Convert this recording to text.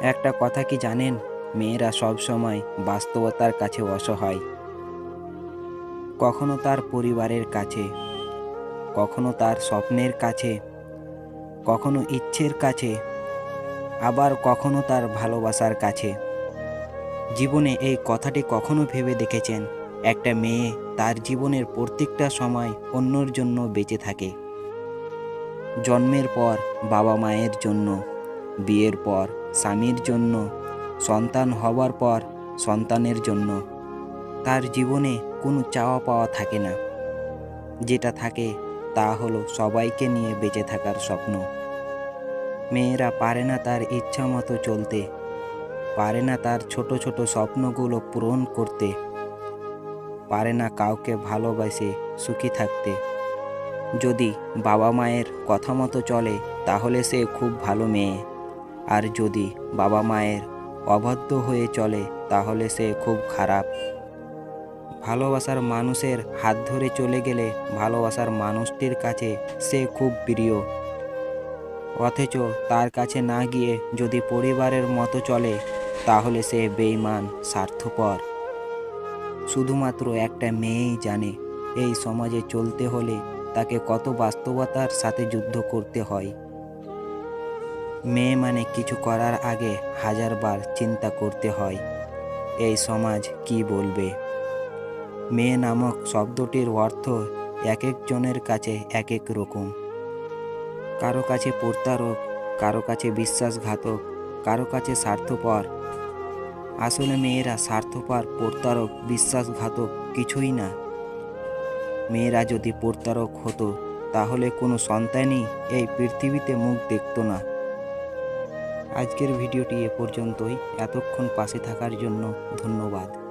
একটা কথা কি জানেন? মেয়েরা সব সময় বাস্তবতার কাছে অসহায়। কখনো তার পরিবারের কাছে, কখনো তার স্বপ্নের কাছে, কখনো ইচ্ছের কাছে, আবার কখনো তার ভালোবাসার কাছে। জীবনে এই কথাটি কখনো ভেবে দেখেছেন? একটা মেয়ে তার জীবনের প্রত্যেকটা সময় অন্যর জন্য বেঁচে থাকে। জন্মের পর বাবা মায়ের জন্য। বিয়ের পর, স্বামীর জন্য, সন্তান হবার পর, সন্তানের জন্য। তার জীবনে কোনো চাওয়া পাওয়া থাকে না। যেটা থাকে, তা হলো সবাইকে নিয়ে বেঁচে থাকার স্বপ্ন। মেয়েরা পারে না তার ইচ্ছা মতো চলতে, পারে না তার ছোট ছোট স্বপ্নগুলো পূরণ করতে, পারে না কাউকে ভালোবাসে সুখী থাকতে। যদি বাবা মায়ের কথা মতো চলে, তাহলে সে খুব ভালো মেয়ে। আর যদি বাবা মায়ের অবাধ্য হয়ে চলে, তাহলে সে খুব খারাপ। ভালোবাসার মানুষের হাত ধরে চলে গেলে ভালোবাসার মানুষটির কাছে সে খুব প্রিয়। অথচ তার কাছে না গিয়ে যদি পরিবারের মতো চলে, তাহলে সে বেইমান স্বার্থপর। শুধুমাত্র একটা মেয়েই জানে, এই সমাজে চলতে হলে তাকে কত বাস্তবতার সাথে যুদ্ধ করতে হয়। মেয়ে মানে কিছু করার আগে হাজারবার চিন্তা করতে হয়, এই সমাজ কি বলবে? মেয়ে নামক শব্দটির অর্থ এক একজনের কাছে এক এক রকম। কারও কাছে প্রতারক, কারও কাছে বিশ্বাসঘাতক, কারও কাছে স্বার্থপর। আসলে মেয়েরা স্বার্থপর, প্রতারক, বিশ্বাসঘাতক কিছুই না। মেয়েরা যদি প্রতারক হতো, তাহলে কোনো সন্তানই এই পৃথিবীতে মুখ দেখত না। আজকের ভিডিওটি এ পর্যন্তই। এতক্ষণ পাশে থাকার জন্য ধন্যবাদ।